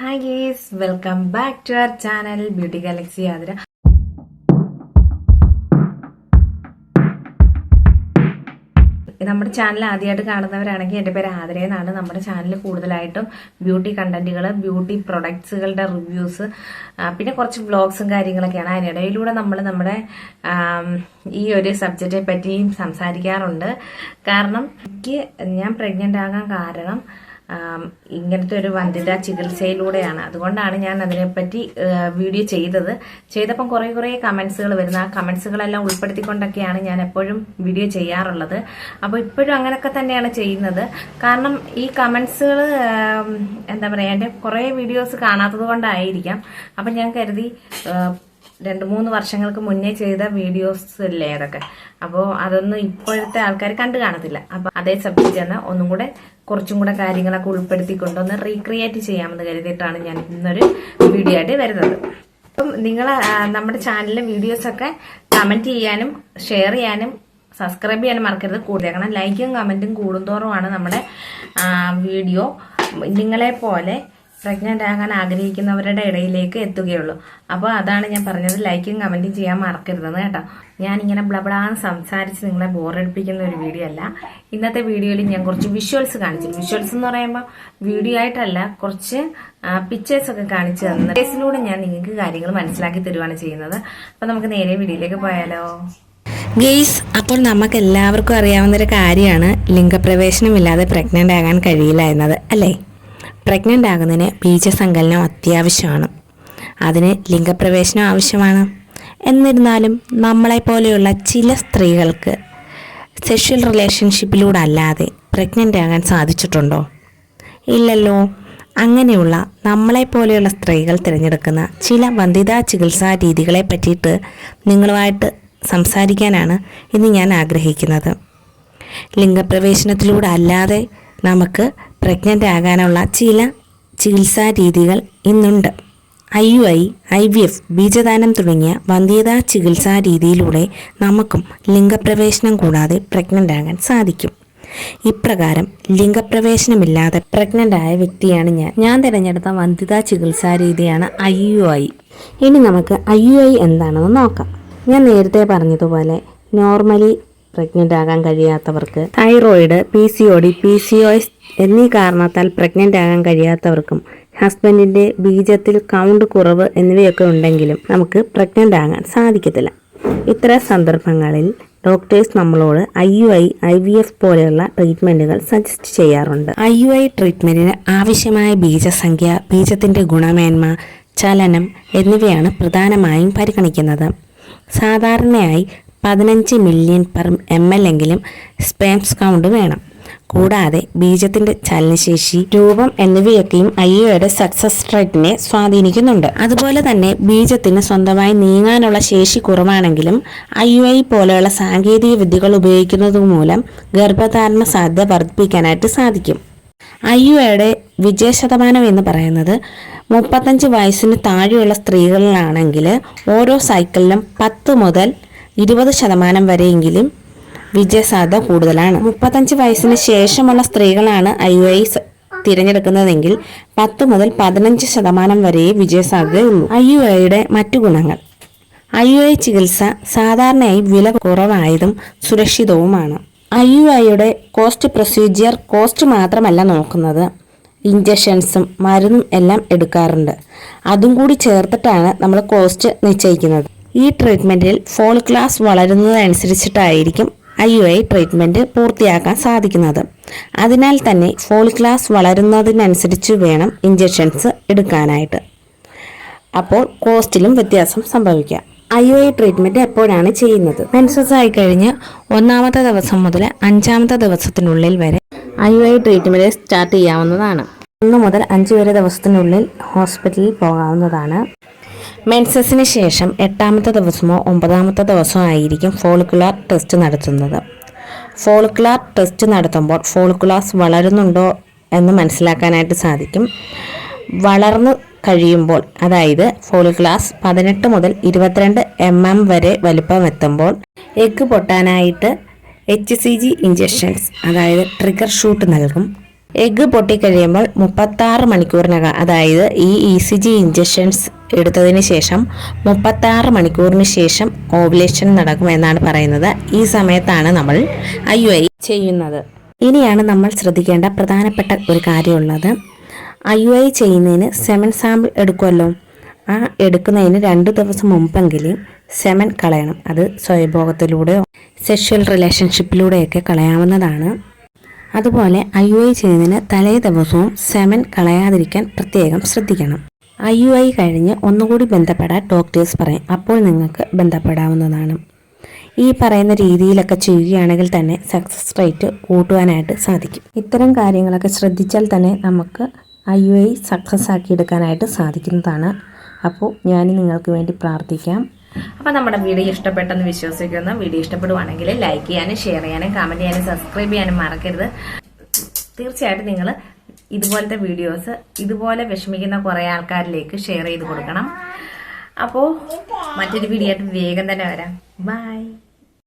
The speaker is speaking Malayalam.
Hi guys welcome back to our channel beauty galaxy Athira നമ്മുടെ ചാനൽ ആദ്യമായിട്ട് കാണുന്നവരാണെങ്കിൽ എന്റെ പേര് ആതിര നമ്മുടെ ചാനൽ കൂടുതലായിട്ടും ബ്യൂട്ടി കണ്ടന്റുകൾ ബ്യൂട്ടി പ്രൊഡക്ട്സുകളുടെ റിവ്യൂസ് പിന്നെ കുറച്ച് വ്ളോഗ്സും കാര്യങ്ങളൊക്കെയാണ്. അതിനിടയിലൂടെ നമ്മൾ നമ്മുടെ ഈ ഒരു സബ്ജക്റ്റിനെ പറ്റിയും സംസാരിക്കാറുണ്ട്. കാരണം എനിക്ക് ഞാൻ പ്രഗ്നന്റ് ആകാൻ കാരണം ഇങ്ങനത്തെ ഒരു വന്ധ്യതാ ചികിത്സയിലൂടെയാണ്. അതുകൊണ്ടാണ് ഞാൻ അതിനെപ്പറ്റി വീഡിയോ ചെയ്തത്. ചെയ്തപ്പം കുറേ കുറേ കമൻസുകൾ വരുന്ന. ആ കമൻസുകളെല്ലാം ഉൾപ്പെടുത്തിക്കൊണ്ടൊക്കെയാണ് ഞാൻ എപ്പോഴും വീഡിയോ ചെയ്യാറുള്ളത്. അപ്പോൾ ഇപ്പോഴും അങ്ങനെയൊക്കെ തന്നെയാണ് ചെയ്യുന്നത്. കാരണം ഈ കമൻസുകൾ എന്താ പറയുക എന്റെ കുറേ വീഡിയോസ് കാണാത്തത് കൊണ്ടായിരിക്കാം. അപ്പം ഞാൻ കരുതി രണ്ട് മൂന്ന് വർഷങ്ങൾക്ക് മുന്നേ ചെയ്ത വീഡിയോസ് ഇല്ലേ അതൊക്കെ. അപ്പോൾ അതൊന്നും ഇപ്പോഴത്തെ ആൾക്കാർ കണ്ടു കാണത്തില്ല. അപ്പോൾ അതേ സബ്ജക്റ്റ് തന്നെ ഒന്നും കൂടെ കുറച്ചും കൂടെ കാര്യങ്ങളൊക്കെ ഉൾപ്പെടുത്തിക്കൊണ്ട് ഒന്ന് റീക്രിയേറ്റ് ചെയ്യാമെന്ന് കരുതിയിട്ടാണ് ഞാൻ ഇന്നൊരു വീഡിയോ ആയിട്ട് വരുന്നത്. അപ്പം നിങ്ങൾ നമ്മുടെ ചാനലിലെ വീഡിയോസൊക്കെ കമന്റ് ചെയ്യാനും ഷെയർ ചെയ്യാനും സബ്സ്ക്രൈബ് ചെയ്യാനും മറക്കരുത്. കൂടുതൽ കാരണം ലൈക്കും കമന്റും കൂടുന്തോറുമാണ് നമ്മുടെ വീഡിയോ നിങ്ങളെ പോലെ പ്രഗ്നന്റ് ആകാൻ ആഗ്രഹിക്കുന്നവരുടെ ഇടയിലേക്ക് എത്തുകയുള്ളൂ. അപ്പോൾ അതാണ് ഞാൻ പറഞ്ഞത്. ലൈക്കും കമന്റും ചെയ്യാൻ മറക്കരുതെന്ന് കേട്ടോ. ഞാൻ ഇങ്ങനെ ബ്ലബ്ലാന്ന് സംസാരിച്ച് നിങ്ങളെ ബോറടിപ്പിക്കുന്ന ഒരു വീഡിയോ അല്ല. ഇന്നത്തെ വീഡിയോയിൽ ഞാൻ കുറച്ച് വിഷ്വൽസ് കാണിച്ചു വിഷ്വൽസ് എന്ന് പറയുമ്പോൾ വീഡിയോ ആയിട്ടല്ല കുറച്ച് പിക്ചേഴ്സ് ഒക്കെ കാണിച്ചു തന്നു ഡേസിലൂടെ ഞാൻ നിങ്ങൾക്ക് കാര്യങ്ങൾ മനസ്സിലാക്കി തരുവാണ് ചെയ്യുന്നത്. അപ്പോൾ നമുക്ക് നേരെ വീഡിയോയിലേക്ക് പോയാലോ? ഗെയ്സ് അപ്പോൾ നമുക്ക് എല്ലാവർക്കും അറിയാവുന്നൊരു കാര്യമാണ്. ലിംഗപ്രവേശനമില്ലാതെ പ്രഗ്നന്റ് ആകാൻ കഴിയില്ല എന്നത് അല്ലേ? പ്രഗ്നന്റ് ആകുന്നതിന് ബീജസങ്കലനം അത്യാവശ്യമാണ്. അതിന് ലിംഗപ്രവേശനം ആവശ്യമാണ്. എന്നിരുന്നാലും നമ്മളെ പോലെയുള്ള ചില സ്ത്രീകൾക്ക് സെക്ഷൽ റിലേഷൻഷിപ്പിലൂടെ അല്ലാതെ പ്രഗ്നന്റ് ആകാൻ സാധിച്ചിട്ടുണ്ടോ? ഇല്ലല്ലോ. അങ്ങനെയുള്ള നമ്മളെ പോലെയുള്ള സ്ത്രീകൾ തിരഞ്ഞെടുക്കുന്ന ചില വന്ധ്യതാ ചികിത്സാ രീതികളെ പറ്റിയിട്ട് നിങ്ങളുമായിട്ട് സംസാരിക്കാനാണ് ഇന്ന് ഞാൻ ആഗ്രഹിക്കുന്നത്. ലിംഗപ്രവേശനത്തിലൂടെ അല്ലാതെ നമുക്ക് പ്രഗ്നന്റ് ആകാനുള്ള ചില ചികിത്സാ രീതികൾ ഇന്നുണ്ട്. I U I I V F ബീജദാനം തുടങ്ങിയ വന്ധ്യതാ ചികിത്സാ രീതിയിലൂടെ നമുക്കും ലിംഗപ്രവേശനം കൂടാതെ പ്രഗ്നന്റ് ആകാൻ സാധിക്കും. ഇപ്രകാരം ലിംഗപ്രവേശനമില്ലാതെ പ്രഗ്നന്റ് ആയ വ്യക്തിയാണ് ഞാൻ. ഞാൻ തിരഞ്ഞെടുത്ത വന്ധ്യതാ ചികിത്സാ രീതിയാണ് ഐ യു ഐ. ഇനി നമുക്ക് ഐ യു ഐ എന്താണെന്ന് നോക്കാം. ഞാൻ നേരത്തെ പറഞ്ഞതുപോലെ നോർമലി പ്രഗ്നന്റ് ആകാൻ കഴിയാത്തവർക്ക് thyroid P C O D P C O S എന്നീ കാരണത്താൽ പ്രഗ്നന്റ് ആകാൻ കഴിയാത്തവർക്കും ഹസ്ബൻഡിന്റെ ബീജത്തിൽ കൗണ്ട് കുറവ് എന്നിവയൊക്കെ ഉണ്ടെങ്കിലും നമുക്ക് പ്രഗ്നന്റ് ആകാൻ സാധിക്കത്തില്ല. ഇത്തരം സന്ദർഭങ്ങളിൽ ഡോക്ടേഴ്സ് നമ്മളോട് I U I I V F പോലെയുള്ള ട്രീറ്റ്മെന്റുകൾ സജസ്റ്റ് ചെയ്യാറുണ്ട്. ഐ യു ഐ ട്രീറ്റ്മെന്റിന് ആവശ്യമായ ബീജസംഖ്യ ബീജത്തിന്റെ ഗുണമേന്മ ചലനം എന്നിവയാണ് പ്രധാനമായും പരിഗണിക്കുന്നത്. സാധാരണയായി പതിനഞ്ച് മില്യൺ പെർ എം എൽ എങ്കിലും സ്പേംസ് കൗണ്ട് വേണം. കൂടാതെ ബീജത്തിന്റെ ചലനശേഷി രൂപം എന്നിവയൊക്കെയും അയ്യയുടെ സക്സസ് റേറ്റിനെ സ്വാധീനിക്കുന്നുണ്ട്. അതുപോലെ തന്നെ ബീജത്തിന് സ്വന്തമായി നീങ്ങാനുള്ള ശേഷി കുറവാണെങ്കിലും ഐ പോലെയുള്ള സാങ്കേതിക വിദ്യകൾ ഉപയോഗിക്കുന്നത് മൂലം ഗർഭധാരണ സാധ്യത വർദ്ധിപ്പിക്കാനായിട്ട് സാധിക്കും. ഐ വിജയ വിജയശതമാനം എന്ന് പറയുന്നത് മുപ്പത്തഞ്ച് വയസ്സിന് താഴെയുള്ള സ്ത്രീകളിലാണെങ്കിൽ ഓരോ സൈക്കിളിലും പത്ത് മുതൽ ഇരുപത് ശതമാനം വരെയെങ്കിലും വിജയസാധ്യത കൂടുതലാണ്. മുപ്പത്തഞ്ച് വയസ്സിന് ശേഷമുള്ള സ്ത്രീകളാണ് ഐ ഐ തിരഞ്ഞെടുക്കുന്നതെങ്കിൽ പത്ത് മുതൽ പതിനഞ്ച് ശതമാനം വരെ വിജയസാധ്യതയുള്ളൂ. ഐ യു ഐയുടെ മറ്റു ഗുണങ്ങൾ. ഐ യു ഐ ചികിത്സ സാധാരണയായി വില കുറവായതും സുരക്ഷിതവുമാണ്. ഐ യു ഐയുടെ കോസ്റ്റ് പ്രൊസീജിയർ കോസ്റ്റ് മാത്രമല്ല നോക്കുന്നത്. ഇഞ്ചക്ഷൻസും മരുന്നും എല്ലാം എടുക്കാറുണ്ട്. അതും കൂടി ചേർത്തിട്ടാണ് നമ്മൾ കോസ്റ്റ് നിശ്ചയിക്കുന്നത്. ഈ ട്രീറ്റ്മെന്റിൽ ഫോൾ ക്ലാസ് വളരുന്നതനുസരിച്ചിട്ടായിരിക്കും ഐ യു ഐ ട്രീറ്റ്മെന്റ് പൂർത്തിയാക്കാൻ സാധിക്കുന്നത്. അതിനാൽ തന്നെ ഫോൾ ക്ലാസ് വളരുന്നതിനനുസരിച്ച് വേണം ഇഞ്ചക്ഷൻസ് എടുക്കാനായിട്ട്. അപ്പോൾ കോസ്റ്റിലും വ്യത്യാസം സംഭവിക്കാം. ഐ ഒ ഐ ട്രീറ്റ്മെന്റ് എപ്പോഴാണ് ചെയ്യുന്നത്? മെൻസസ് ആയി കഴിഞ്ഞ് ഒന്നാമത്തെ ദിവസം മുതൽ അഞ്ചാമത്തെ ദിവസത്തിനുള്ളിൽ വരെ I O I treatment start ചെയ്യാവുന്നതാണ്. ഒന്ന് മുതൽ അഞ്ച് വരെ ദിവസത്തിനുള്ളിൽ ഹോസ്പിറ്റലിൽ പോകാവുന്നതാണ്. മെൻസസിന് ശേഷം എട്ടാമത്തെ ദിവസമോ ഒമ്പതാമത്തെ ദിവസമോ ആയിരിക്കും ഫോളിക്കുലാർ ടെസ്റ്റ് നടത്തുന്നത്. ഫോളിക്കുലാർ ടെസ്റ്റ് നടത്തുമ്പോൾ ഫോളിക്കുലാസ് വളരുന്നുണ്ടോ എന്ന് മനസ്സിലാക്കാനായിട്ട് സാധിക്കും. വളർന്നു കഴിയുമ്പോൾ അതായത് ഫോളിക്കുലാസ് പതിനെട്ട് മുതൽ ഇരുപത്തിരണ്ട് എം എം വരെ വലുപ്പം എത്തുമ്പോൾ എഗ്ഗ് പൊട്ടാനായിട്ട് എച്ച് സി ജി ഇഞ്ചക്ഷൻസ് അതായത് ട്രിഗർ ഷൂട്ട് നൽകും. എഗ്ഗ് പൊട്ടിക്കഴിയുമ്പോൾ മുപ്പത്താറ് മണിക്കൂറിനകം അതായത് ഈ ഇ സി ജി ഇഞ്ചക്ഷൻസ് എടുത്തതിന് ശേഷം മുപ്പത്താറ് മണിക്കൂറിന് ശേഷം ഓവുലേഷൻ നടക്കുമെന്നാണ് പറയുന്നത്. ഈ സമയത്താണ് നമ്മൾ ഐ യു ഐ ചെയ്യുന്നത്. ഇനിയാണ് നമ്മൾ ശ്രദ്ധിക്കേണ്ട പ്രധാനപ്പെട്ട ഒരു കാര്യമുള്ളത്. ഐ യു ഐ ചെയ്യുന്നതിന് സെമൻ സാമ്പിൾ എടുക്കുമല്ലോ. ആ എടുക്കുന്നതിന് രണ്ട് ദിവസം മുമ്പെങ്കിലും സെമൻ കളയണം. അത് സ്വയംഭോഗത്തിലൂടെയോ സെക്ഷൽ റിലേഷൻഷിപ്പിലൂടെയൊക്കെ കളയാവുന്നതാണ്. അതുപോലെ ഐ യു ഐ ചെയ്യുന്നതിന് തലേ ദിവസവും സെമൻ കളയാതിരിക്കാൻ പ്രത്യേകം ശ്രദ്ധിക്കണം. ഐ യു ഐ കഴിഞ്ഞ് ഒന്നുകൂടി ബന്ധപ്പെടാൻ ഡോക്ടേഴ്സ് പറയും. അപ്പോൾ നിങ്ങൾക്ക് ബന്ധപ്പെടാവുന്നതാണ്. ഈ പറയുന്ന രീതിയിലൊക്കെ ചെയ്യുകയാണെങ്കിൽ തന്നെ സക്സസ് റേറ്റ് കൂട്ടുവാനായിട്ട് സാധിക്കും. ഇത്തരം കാര്യങ്ങളൊക്കെ ശ്രദ്ധിച്ചാൽ തന്നെ നമുക്ക് ഐ യു ഐ സക്സസ് ആക്കിയെടുക്കാനായിട്ട് സാധിക്കുന്നതാണ്. അപ്പോൾ ഞാൻ നിങ്ങൾക്ക് വേണ്ടി പ്രാർത്ഥിക്കാം. അപ്പൊ നമ്മുടെ വീഡിയോ ഇഷ്ടപ്പെട്ടെന്ന് വിശ്വസിക്കുന്നു. വീഡിയോ ഇഷ്ടപ്പെടുവാണെങ്കിൽ ലൈക്ക് ചെയ്യാനും ഷെയർ ചെയ്യാനും കമന്റ് ചെയ്യാനും സബ്സ്ക്രൈബ് ചെയ്യാനും മറക്കരുത്. തീർച്ചയായിട്ടും നിങ്ങൾ ഇതുപോലത്തെ വീഡിയോസ് ഇതുപോലെ വിഷമിക്കുന്ന കുറേ ആൾക്കാരിലേക്ക് ഷെയർ ചെയ്ത് കൊടുക്കണം. അപ്പോൾ മറ്റൊരു വീഡിയോ ആയിട്ട് വേഗം തന്നെ വരാം. ബൈ